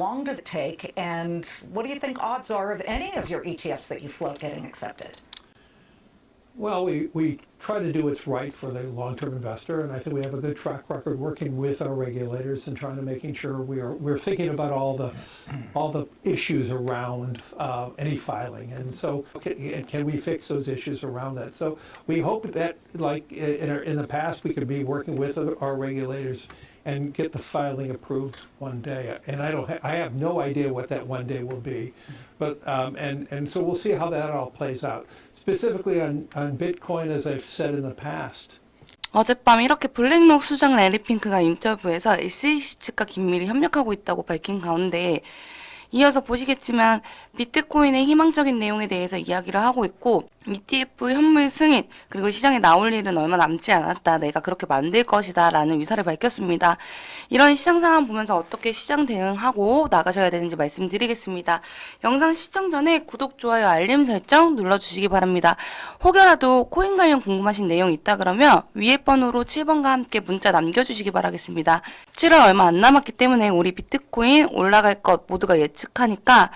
long does it take? And what do you think odds are of any of your ETFs that you float getting accepted? Well, we, we try to do what's right for the long-term investor, and I think we have a good track record working with our regulators and trying to making sure we are we're thinking about all the all the issues around uh, any filing, and so can, can we fix those issues around that? So we hope that, like in our, in the past, we could be working with our regulators and get the filing approved one day. And I don't ha- I have no idea what that one day will be, but um, and and so we'll see how that all plays out. Specifically on, on Bitcoin, as I've said in the past, 어젯밤 이렇게 블랙록 수장 레리 핑크가 인터뷰에서 SEC 측과 긴밀히 협력하고 있다고 밝힌 가운데 이어서 보시겠지만 비트코인의 희망적인 내용에 대해서 이야기를 하고 있고 ETF 현물 승인 그리고 시장에 나올 일은 얼마 남지 않았다. 내가 그렇게 만들 것이다. 라는 위사를 밝혔습니다. 이런 시장 상황 보면서 어떻게 시장 대응하고 나가셔야 되는지 말씀드리겠습니다. 영상 시청 전에 구독, 좋아요, 알림 설정 눌러주시기 바랍니다. 혹여라도 코인 관련 궁금하신 내용 있다 그러면 위에 번호로 7번과 함께 문자 남겨주시기 바라겠습니다. 7월 얼마 안 남았기 때문에 우리 비트코인 올라갈 것 모두가 예측 하니까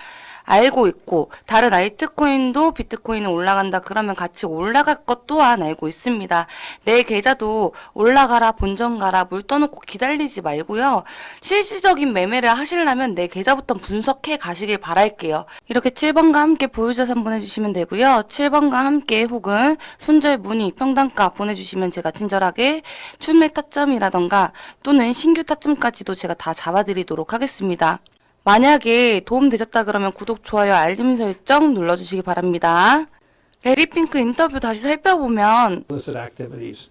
알고 있고 다른 알트코인도 비트코인은 올라간다 그러면 같이 올라갈 것 또한 알고 있습니다. 내 계좌도 올라가라 본전 가라 물 떠놓고 기다리지 말고요. 실질적인 매매를 하시려면 내 계좌부터 분석해 가시길 바랄게요. 이렇게 7번과 함께 보유자산 보내주시면 되고요. 7번과 함께 혹은 손절 문의 평단가 보내주시면 제가 친절하게 추매 타점이라던가 또는 신규 타점까지도 제가 다 잡아드리도록 하겠습니다. 만약에 도움 되셨다 그러면 구독, 좋아요, 알림 설정 눌러주시기 바랍니다. 레리핑크 인터뷰 다시 살펴보면 illicit activities.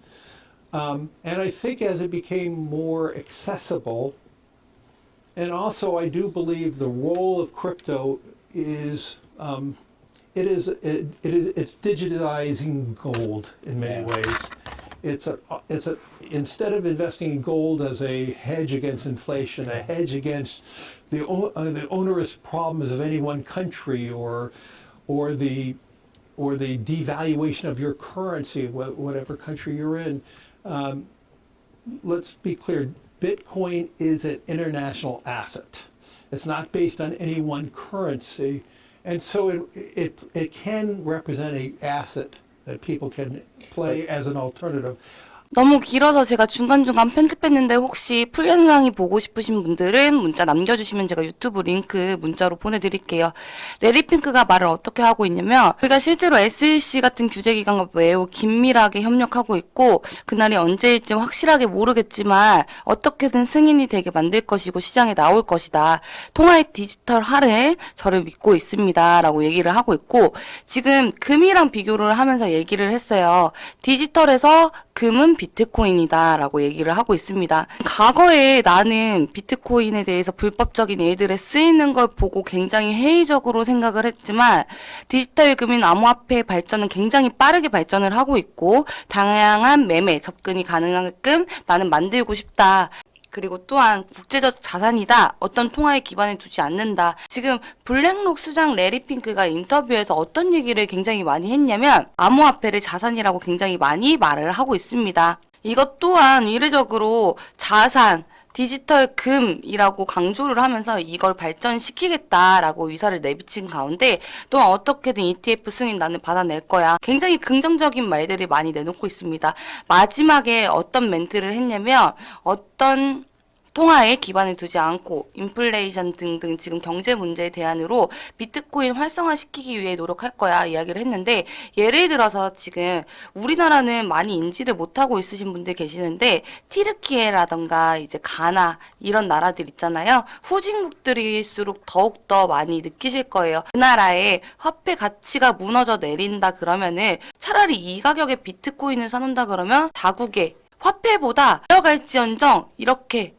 Um, and I think as it became more accessible, and also I do believe the role of crypto is um, it is it, it it's digitizing gold in many ways. It's a it's a instead of investing in gold as a hedge against inflation, a hedge against the uh, the onerous problems of any one country or or the or the devaluation of your currency, wha- whatever country you're in. Um, let's be clear Bitcoin is an international asset. It's not based on any one currency. And so it, it, it can represent a asset that people can play as an alternative. 너무 길어서 제가 중간중간 편집했는데 혹시 풀 영상이 보고 싶으신 분들은 문자 남겨주시면 제가 유튜브 링크 문자로 보내드릴게요. 레리핑크가 말을 어떻게 하고 있냐면 우리가 실제로 SEC 같은 규제 기관과 매우 긴밀하게 협력하고 있고 그날이 언제일지 확실하게 모르겠지만 어떻게든 승인이 되게 만들 것이고 시장에 나올 것이다. 통화의 디지털 할인 저를 믿고 있습니다. 라고 얘기를 하고 있고 지금 금이랑 비교를 하면서 얘기를 했어요. 디지털에서 금은 비트코인이다 라고 얘기를 하고 있습니다. 과거에 나는 비트코인에 대해서 불법적인 일들에 쓰이는 걸 보고 굉장히 회의적으로 생각을 했지만 디지털 금융 암호화폐의 발전은 굉장히 빠르게 발전을 하고 있고 다양한 매매 접근이 가능하게끔 나는 만들고 싶다. 그리고 또한 국제적 자산이다. 어떤 통화에 기반을 두지 않는다. 지금 블랙록 수장 레리 핑크가 인터뷰에서 어떤 얘기를 굉장히 많이 했냐면 암호화폐를 자산이라고 굉장히 많이 말을 하고 있습니다. 이것 또한 이례적으로 자산, 디지털 금이라고 강조를 하면서 이걸 발전시키겠다라고 위사를 내비친 가운데 또한 어떻게든 ETF 승인 나는 받아낼 거야. 굉장히 긍정적인 말들을 많이 내놓고 있습니다. 마지막에 어떤 멘트를 했냐면 어떤 통화에 기반을 두지 않고 인플레이션 등등 지금 경제 문제에 대안으로 비트코인 활성화시키기 위해 노력할 거야 이야기를 했는데 예를 들어서 지금 우리나라는 많이 인지를 못하고 있으신 분들 계시는데 티르키예라던가 이제 가나 이런 나라들 있잖아요. 후진국들일수록 더욱더 많이 느끼실 거예요. 그 나라의 화폐 가치가 무너져 내린다 그러면은 차라리 이 가격에 비트코인을 사놓는다 그러면 자국의 화폐보다 내려갈지언정 이렇게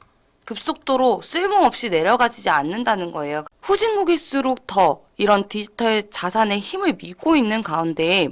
급속도로 쓸모없이 내려가지 않는다는 거예요. 후진국일수록 더 이런 디지털 자산의 힘을 믿고 있는 가운데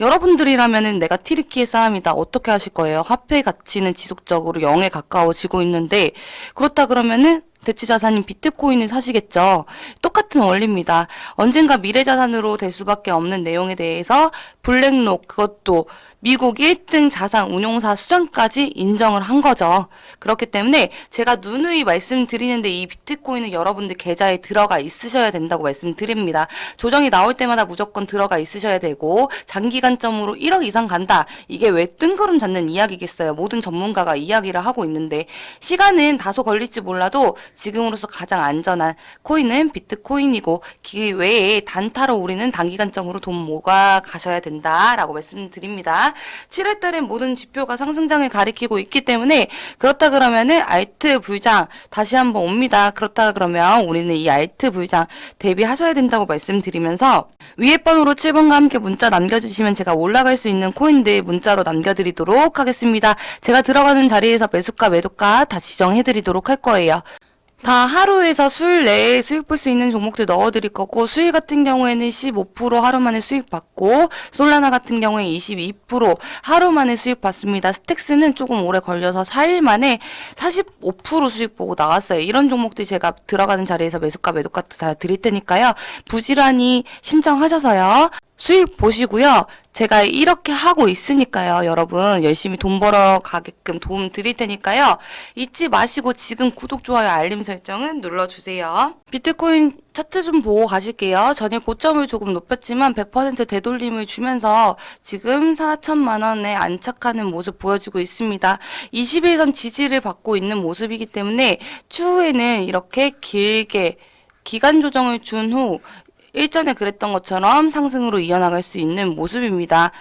여러분들이라면은 내가 티르키의 사람이다 어떻게 하실 거예요? 화폐 가치는 지속적으로 0에 가까워지고 있는데 그렇다 그러면은 대체 자산인 비트코인을 사시겠죠. 똑같은 똑같은 원리입니다. 언젠가 미래자산으로 될 수밖에 없는 내용에 대해서 블랙록 그것도 미국 1등 자산 운용사 수장까지 인정을 한 거죠. 그렇기 때문에 제가 누누이 말씀드리는데 이 비트코인은 여러분들 계좌에 들어가 있으셔야 된다고 말씀드립니다. 조정이 나올 때마다 무조건 들어가 있으셔야 되고 장기간점으로 1억 이상 간다. 이게 왜 뜬구름 잡는 이야기겠어요. 모든 전문가가 이야기를 하고 있는데 시간은 다소 걸릴지 몰라도 지금으로서 가장 안전한 코인은 비트코인 이고 그 외에 단타로 우리는 단기간점으로 돈 모아 가셔야 된다라고 말씀드립니다. 7월 달엔 모든 지표가 상승장을 가리키고 있기 때문에 그렇다 그러면은 알트 불장 다시 한번 옵니다. 그렇다 그러면 우리는 이 알트 불장 대비하셔야 된다고 말씀드리면서 위에 번호로 7번과 함께 문자 남겨주시면 제가 올라갈 수 있는 코인들 문자로 남겨드리도록 하겠습니다. 제가 들어가는 자리에서 매수가 매도가 다 지정해드리도록 할 거예요. 다 하루에서 수일 내에 수익 볼 수 있는 종목들 넣어드릴 거고 수익 같은 경우에는 15% 하루 만에 수익 받고 솔라나 같은 경우에 22% 하루 만에 수익 받습니다. 스택스는 조금 오래 걸려서 4일 만에 45% 수익 보고 나왔어요. 이런 종목들 제가 들어가는 자리에서 매수가 매도가 다 드릴 테니까요. 부지런히 신청하셔서요. 수익 보시고요. 제가 이렇게 하고 있으니까요. 여러분 열심히 돈 벌어 가게끔 도움 드릴 테니까요. 잊지 마시고 지금 구독, 좋아요, 알림 설정은 눌러주세요. 비트코인 차트 좀 보고 가실게요. 전일 고점을 조금 높였지만 100% 되돌림을 주면서 지금 4천만 원에 안착하는 모습 보여주고 있습니다. 21선 지지를 받고 있는 모습이기 때문에 추후에는 이렇게 길게 기간 조정을 준 후 일전에 그랬던 것처럼 상승으로 이어나갈 수 있는 모습입니다.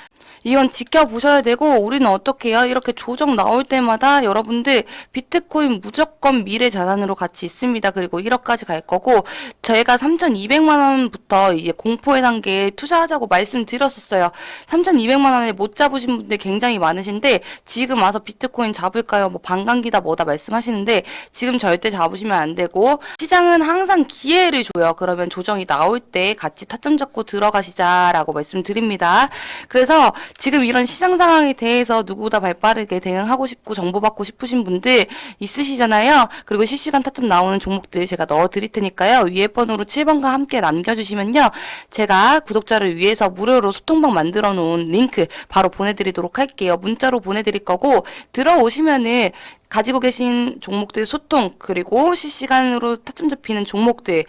이건 지켜보셔야 되고 우리는 어떻게 해요? 이렇게 조정 나올 때마다 여러분들 비트코인 무조건 미래 자산으로 같이 있습니다. 그리고 1억까지 갈 거고 저희가 3,200만 원부터 이제 공포의 단계에 투자하자고 말씀드렸었어요. 3,200만 원에 못 잡으신 분들 굉장히 많으신데 지금 와서 비트코인 잡을까요? 뭐 반감기다 뭐다 말씀하시는데 지금 절대 잡으시면 안 되고 시장은 항상 기회를 줘요. 그러면 조정이 나올 때 같이 타점 잡고 들어가시자라고 말씀드립니다. 그래서 지금 이런 시장 상황에 대해서 누구보다 발빠르게 대응하고 싶고 정보받고 싶으신 분들 있으시잖아요. 그리고 실시간 타점 나오는 종목들 제가 넣어 드릴 테니까요. 위에 번호로 7번과 함께 남겨주시면요. 제가 구독자를 위해서 무료로 소통방 만들어 놓은 링크 바로 보내드리도록 할게요. 문자로 보내드릴 거고 들어오시면은 가지고 계신 종목들 소통 그리고 실시간으로 타점 잡히는 종목들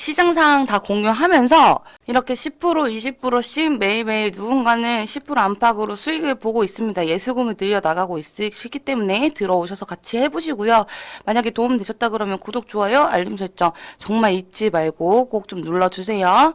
시장 상황 다 공유하면서 이렇게 10% 20%씩 매일매일 누군가는 10% 안팎으로 수익을 보고 있습니다. 예수금을 늘려 나가고 있으시기 때문에 들어오셔서 같이 해보시고요. 만약에 도움 되셨다 그러면 구독, 좋아요, 알림 설정 정말 잊지 말고 꼭 좀 눌러주세요.